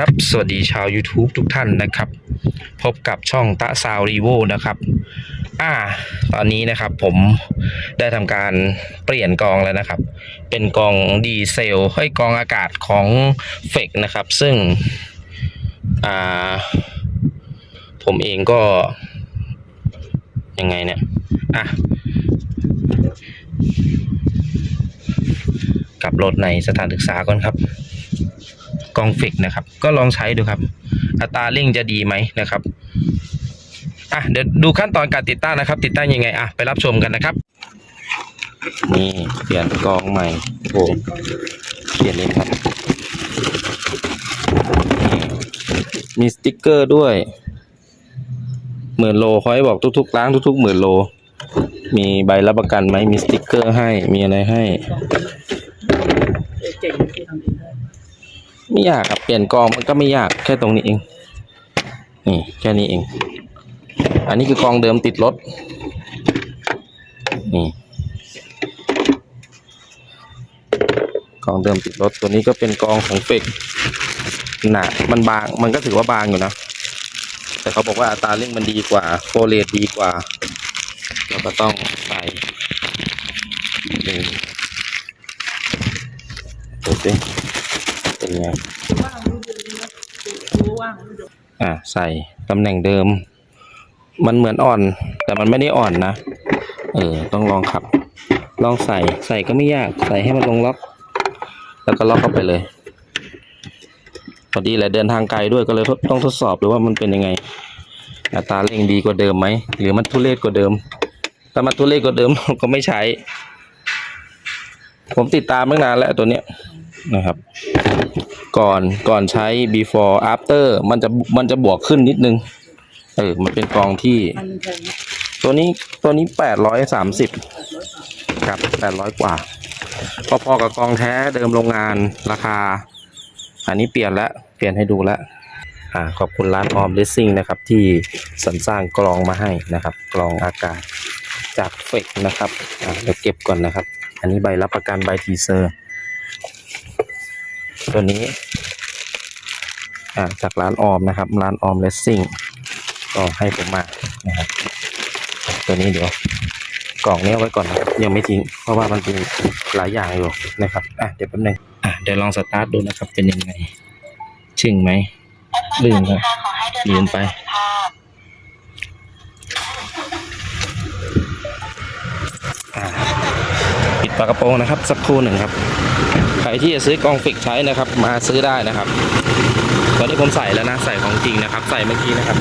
ครับสวัสดีชาว YouTube ทุกท่านนะครับ พบกับช่องตะซาวรีโวนะครับอ่าตอนนี้นะครับผมได้ทำการเปลี่ยนกองแล้วนะครับ เป็นกองดีเซลให้กองอากาศของเฟกนะครับ ซึ่งอ่าผมเองก็ ยังไงเนี่ยอะกลับรถในสถานศึกษาก่อนครับ กองฟิกนะครับ ก็ลองใช้ดูครับ อัตราเร่งจะดีไหมนะครับอะเดี๋ยวดูขั้นตอนการติดตั้งนะครับ ติดตั้งยังไงอะไปรับชมกันนะครับ นี่เปลี่ยนกองใหม่โอ้เปลี่ยนเองครับนี่มีสติ๊กเกอร์ด้วยหมื่นโลคอยบอกทุกๆล้างทุกๆหมื่นโล มีใบรับประกันไหมมีสติ๊กเกอร์ให้มีอะไรให้ เก่งที่ทำเองได้ ไม่ยากครับเปลี่ยนกองมันก็ไม่ยากแค่ตรงนี้เอง นี่แค่นี้เอง อันนี้คือกองเดิมติดรถ นี่กองเดิมติดรถตัวนี้ก็เป็นกองของเฟกหนามันบาง มันก็ถือว่าบางอยู่นะ แต่เขาบอกว่าอัตราเร่งมันดีกว่าโฟเลตดีกว่า เราก็ต้องใส่นี่ดูสิ เป็นไงว่างอะใส่ตำแหน่งเดิม มันเหมือนอ่อน แต่มันไม่ได้อ่อนนะ เออ ต้องลองขับ ลองใส่ใส่ก็ไม่ยาก ใส่ให้มันลงล็อก แล้วก็ล็อกเข้าไปเลยพอดีแหละเดินทางไกลด้วยก็เลยต้องทดสอบดูว่ามันเป็นยังไงอัตราเร่งดีกว่าเดิมไหมหรือมันทุเรศกว่าเดิม ถ้ามันทุเรศกว่าเดิมเราก็ไม่ใช้ ผมติดตามตั้งนานแล้วตัวเนี้ย นะครับ ก่อนก่อนใช้ before after มันจะมันจะบวกขึ้นนิดนึง เออ มันเป็นกองที่ ตัวนี้ตัวนี้แปดร้อยสามสิบครับแปดร้อยกว่า พอๆกับกองแท้เดิมโรงงานราคา อันนี้เปลี่ยนแล้ว เปลี่ยนให้ดูแล้วอ่าขอบคุณร้านออมเลสซิ่งนะครับ ที่สรรสร้างกรองมาให้นะครับ กรองอากาศจากเฟกนะครับอ่าเดี๋ยวเก็บก่อนนะครับ อันนี้ใบรับประกันใบทีเซอร์ ตัวนี้อ่าจากร้านออมนะครับ ร้านออมเลสซิ่งก็ให้ผมมานะครับ ตัวนี้เดี๋ยวกล่องนี้ไว้ก่อนนะครับยังไม่ทิ้ง เพราะว่ามันเป็นหลายอย่างอยู่นะครับอะเดี๋ยวแป๊บนึงอะเดี๋ยวลองสตาร์ทดูนะครับ เป็นยังไงชึ่งไหมลื่นครับลืมไปปิดฝากระโปรงนะครับ สักครู่หนึ่งครับ ใครที่จะซื้อกองฟิกใช้นะครับ มาซื้อได้นะครับ ตอนนี้ผมใส่แล้วนะใส่ของจริงนะครับ ใส่เมื่อกี้นะครับ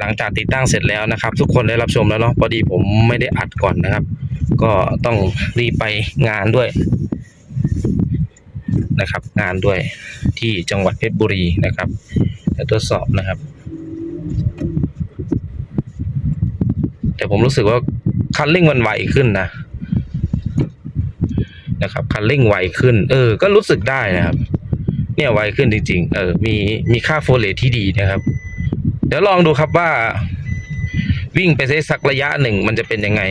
หลังจากติดตั้งเสร็จแล้วนะครับ ทุกคนได้รับชมแล้วเนาะพอดีผมไม่ได้อัดก่อนนะครับ ก็ต้องรีบไปงานด้วยนะครับ งานด้วยที่จังหวัดเพชรบุรีนะครับจะทดสอบนะครับ แต่ผมรู้สึกว่าคันเร่งมันไวขึ้นนะ นะครับ คันเร่งไวขึ้น เออ ก็รู้สึกได้นะครับ เนี่ยไวขึ้นจริง ๆ เออ มีมีค่าโฟเลตที่ดีนะครับ เดี๋ยวลองดูครับว่า วิ่งไปสักระยะหนึ่งมันจะเป็นยังไง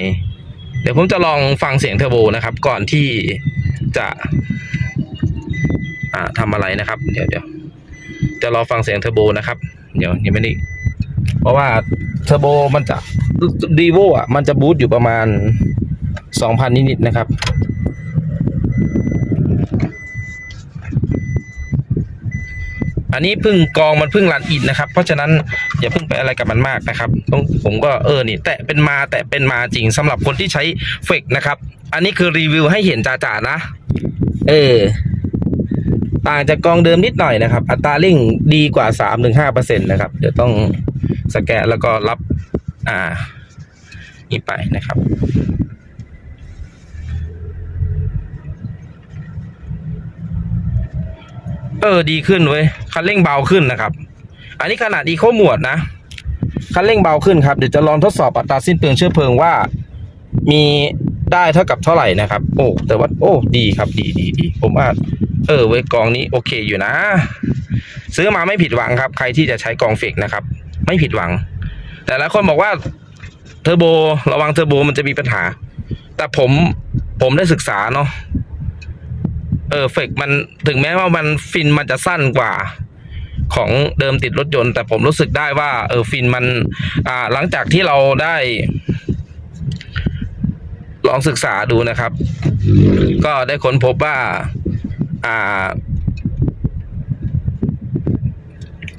เดี๋ยวผมจะลองฟังเสียงเทอร์โบนะครับ ก่อนที่จะ อ่าทำอะไรนะครับ เดี๋ยวเดี๋ยวจะรอฟังเสียงเทอร์โบนะครับ เดี๋ยวยังไม่ได้เพราะว่าเทอร์โบมันจะดีโวอะ มันจะบูตอยู่ประมาณสองพันนิดๆนะครับ อันนี้พึ่งกองมันพึ่งรันอินนะครับ เพราะฉะนั้นอย่าพึ่งไปอะไรกับมันมากนะครับต้องผมก็เออนี่แตะเป็นมาแตะเป็นมาจริงสำหรับคนที่ใช้เฟกนะครับ อันนี้คือรีวิวให้เห็นจ่าๆนะ เออต่างจากกองเดิมนิดหน่อยนะครับ อัตราเร่งดีกว่าสามถึงห้าเปอร์เซ็นต์นะครับ เดี๋ยวต้องสแกนแล้วก็รับ อ่า นี่ไปนะครับ เออดีขึ้นเว้ยคันเร่งเบาขึ้นนะครับ อันนี้ขนาดอีโคหมวดนะคันเร่งเบาขึ้นครับเดี๋ยวจะลองทดสอบอัตราสิ้นเปลืองเชื้อเพลิงว่า มีได้เท่ากับเท่าไหร่นะครับ โอ้แต่ว่าโอ้ดีครับดีดีดีผมว่า เออ เว้ยกองนี้โอเคอยู่นะ ซื้อมาไม่ผิดหวังครับ ใครที่จะใช้กองเฟกนะครับ ไม่ผิดหวัง แต่หลายคนบอกว่าเทอร์โบระวังเทอร์โบมันจะมีปัญหา แต่ผมผมได้ศึกษาเนาะ เออเฟกมันถึงแม้ว่ามันฟินมันจะสั้นกว่าของเดิมติดรถยนต์ แต่ผมรู้สึกได้ว่า เออฟินมัน อ่า หลังจากที่เราได้ ลองศึกษาดูนะครับ ก็ได้ค้นพบว่า อ่า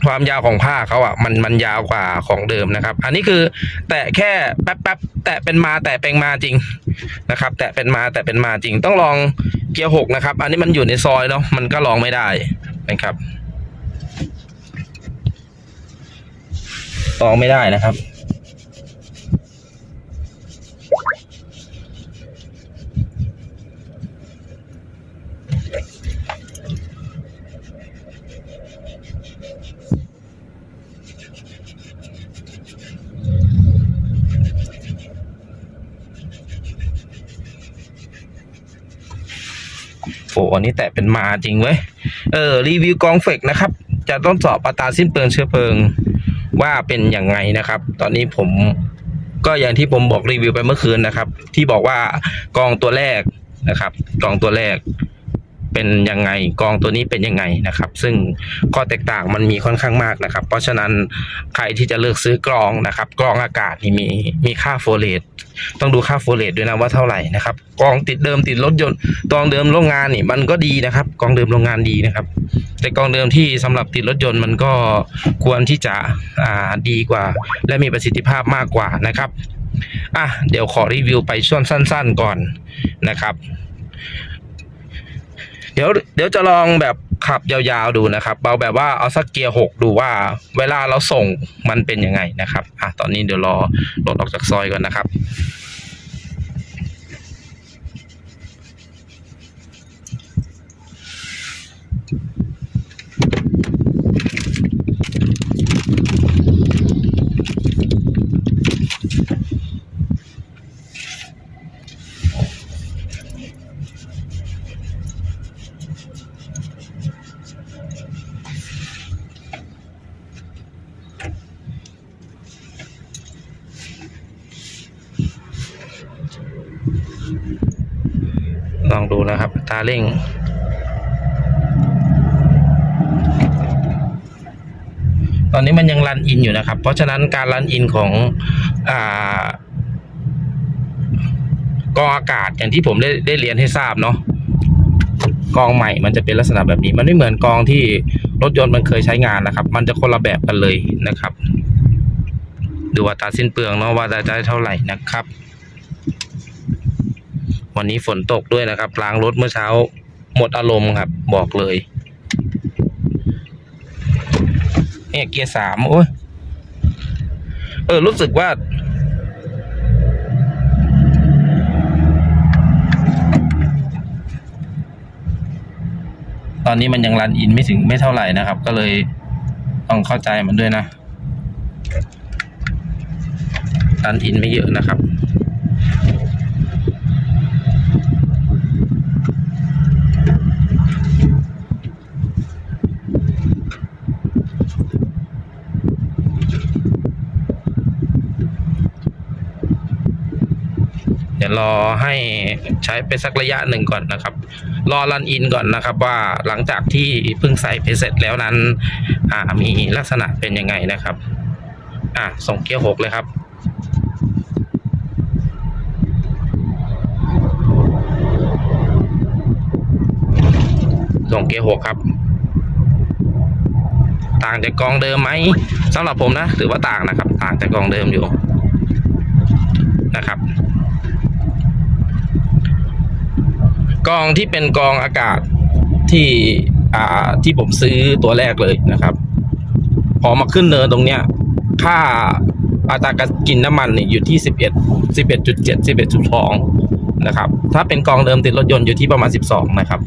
ความยาวของผ้าเขาอะ มันมันยาวกว่าของเดิมนะครับ อันนี้คือ แตะแค่แป๊บแป๊บแตะเป็นมาแตะเป็นมาจริงนะครับ แตะเป็นมาแตะเป็นมาจริง ต้องลอง เกียร์หกนะครับ อันนี้มันอยู่ในซอยเนาะมันก็ลองไม่ได้นะครับลองไม่ได้นะครับ อ้อันนี้แตะเป็นมาจริงเว้ย เออ รีวิวกองเฟกนะครับ จะต้องสอบอัตราสิ้นเปลืองเชื้อเพลิง ว่าเป็นยังไงนะครับ ตอนนี้ผมก็อย่างที่ผมบอกรีวิวไปเมื่อคืนนะครับ ที่บอกว่ากองตัวแรกนะครับ กองตัวแรก เป็นยังไงกองตัวนี้เป็นยังไงนะครับ ซึ่งข้อแตกต่างมันมีค่อนข้างมากนะครับ เพราะฉะนั้นใครที่จะเลือกซื้อกรองนะครับกรองอากาศนี่มีมีค่าโฟเลตต้องดูค่าโฟเลตด้วยนะว่าเท่าไหร่นะครับกองติดเดิมติดรถยนต์กองเดิมโรงงานนี่มันก็ดีนะครับกองเดิมโรงงานดีนะครับ แต่กองเดิมที่สำหรับติดรถยนต์มันก็ควรที่จะอ่าดีกว่า และมีประสิทธิภาพมากกว่านะครับอะเดี๋ยวขอรีวิวไปช่วงสั้น ๆ ก่อนนะครับ ดี๋ยวเดี๋ยวจะลองแบบขับยาวๆดูนะครับเบาแบบว่าเอาสักเกียร์หกดูว่า เวลาเราส่งมันเป็นยังไงนะครับอะตอนนี้เดี๋ยวรอรถออกจากซอยก่อนนะครับ ลองดูนะครับ ตาเร่ง ตอนนี้มันยังรันอินอยู่นะครับ เพราะฉะนั้นการรันอินของอกองอากาศอย่างที่ผมได้ได้เรียนให้ทราบเนาะกองใหม่มันจะเป็นลักษณะแบบนี้ มันไม่เหมือนกองที่รถยนต์มันเคยใช้งานนะครับ มันจะคนละแบบกันเลยนะครับ ดูอัตาสิ้นเปลืองเนาะว่าจะได้เท่าไหร่นะครับ วันนี้ฝนตกด้วยนะครับล้างรถเมื่อเช้าหมดอารมณ์ครับ บอกเลยเนี่ยเกียร์สามโอ้ยเออรู้สึกว่า ตอนนี้มันยังรันอินไม่ถึงไม่เท่าไหร่นะครับ ก็เลยต้องเข้าใจมันด้วยนะรันอินไม่เยอะนะครับ รอให้ใช้ไปสักระยะหนึ่งก่อนนะครับ รอรันอินก่อนนะครับ ว่าหลังจากที่เพิ่งใส่ไปเสร็จแล้วนั้น อ่ามีลักษณะเป็นยังไงนะครับ อะส่งเกียร์หกเลยครับส่งเกียร์หกครับ ต่างจากกองเดิมไหมสำหรับผมนะ ถือว่าต่างนะครับ ต่างจากกองเดิมอยู่นะครับ กองที่เป็นกองอากาศที่อ่าที่ผมซื้อตัวแรกเลยนะครับ พอมาขึ้นเนินตรงเนี้ย ค่าอัตราการกินน้ำมันเนี่ยอยู่ที่สิบเอ็ดสิบเอ็ดจุดเจ็ดสิบเอ็ดจุดสองนะครับ ถ้าเป็นกองเดิมติดรถยนต์อยู่ที่ประมาณสิบสองนะครับ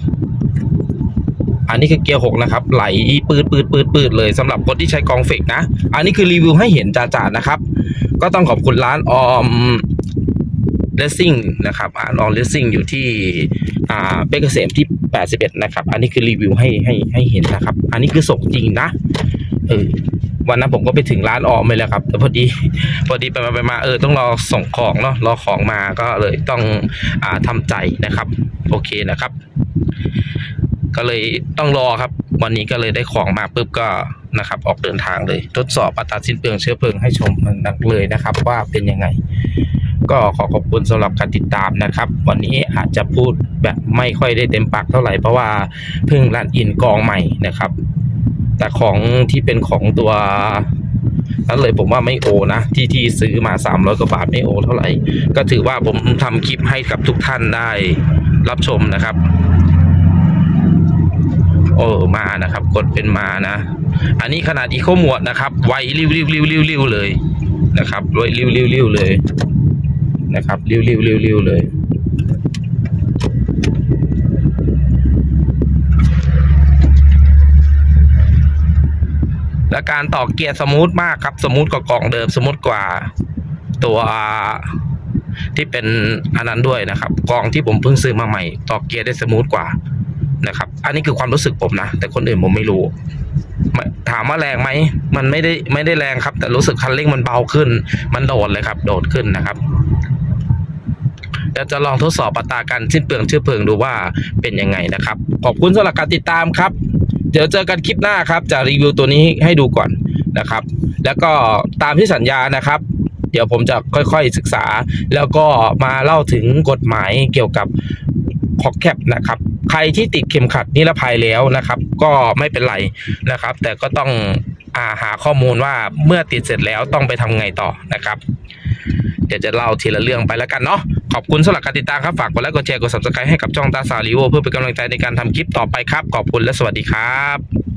อันนี้คือเกียร์หกนะครับ ไหลปืดปืดปืดปืดเลยสำหรับคนที่ใช้กองเฟกนะ อันนี้คือรีวิวให้เห็นจ่าๆนะครับ ก็ต้องขอบคุณร้านออม เลสซิ่งนะครับนอนเลสซิ่งอยู่ที่เบเกษมที่ 81 นะครับ อันนี้คือรีวิวให้ให้ให้เห็นนะครับ อันนี้คือส่งจริงนะเออวันนั้นผมก็ไปถึงร้านออมไปแล้วครับแต่พอดีพอดีไปมาไปมาเออต้องรอส่งของเนาะรอของมาก็เลยต้องอ่าทำใจนะครับ โอเคนะครับ ก็เลยต้องรอครับ วันนี้ก็เลยได้ของมาปุ๊บก็นะครับ ออกเดินทางเลย ทดสอบอัตราสิ้นเปลืองเชื้อเพลิงให้ชมนักเลยนะครับ ว่าเป็นยังไง ก็ขอขอบคุณสำหรับการติดตามนะครับ วันนี้อาจจะพูดแบบไม่ค่อยได้เต็มปากเท่าไหร่เพราะว่าเพิ่งรันอินกองใหม่นะครับ แต่ของที่เป็นของตัวนั้นเลยผมว่าไม่โอนะที่ที่ซื้อมา 300กว่าบาทไม่โอเท่าไหร่ ก็ถือว่าผมทำคลิปให้กับทุกท่านได้รับชมนะครับโอ้มานะครับ กดเป็นมานะ อันนี้ขนาดอีโคหมวดนะครับ ไวริ้วริ้วริ้วริ้วริ้วเลยนะครับไวริ้วริ้วริ้วเลย นะครับริ้วริ้วริ้วริ้วเลย และการต่อเกียร์สมูทมากครับ สมูทกว่ากล่องเดิมสมูทกว่าตัวที่เป็นอันนั้นด้วยนะครับกล่องที่ผมเพิ่งซื้อมาใหม่ ต่อเกียร์ได้สมูทกว่านะครับ อันนี้คือความรู้สึกผมนะ แต่คนอื่นผมไม่รู้ ถามว่าแรงไหม มันไม่ได้ไม่ได้แรงครับ แต่รู้สึกคันเร่งมันเบาขึ้น มันโดดเลยครับ โดดขึ้นนะครับ เดี๋ยวจะลองทดสอบอัตราการสิ้นเปลืองเชื้อเพลิงดูว่าเป็นยังไงนะครับ ขอบคุณสำหรับการติดตามครับ เดี๋ยวเจอกันคลิปหน้าครับ จะรีวิวตัวนี้ให้ดูก่อนนะครับ แล้วก็ตามที่สัญญานะครับ เดี๋ยวผมจะค่อยๆศึกษา แล้วก็มาเล่าถึงกฎหมายเกี่ยวกับคอกแคปนะครับ ใครที่ติดเข็มขัดนิรภัยแล้วนะครับ ก็ไม่เป็นไรนะครับ แต่ก็ต้องอาหาข้อมูลว่าเมื่อติดเสร็จแล้วต้องไปทำไงต่อนะครับ เดี๋ยวจะเล่าทีละเรื่องไปแล้วกันเนาะ ขอบคุณสำหรับการติดตามครับ ฝากกดไลค์กดแชร์กด subscribe ให้กับช่องตาสาลีโอเพื่อเป็นกำลังใจในการทำคลิปต่อไปครับ ขอบคุณและสวัสดีครับ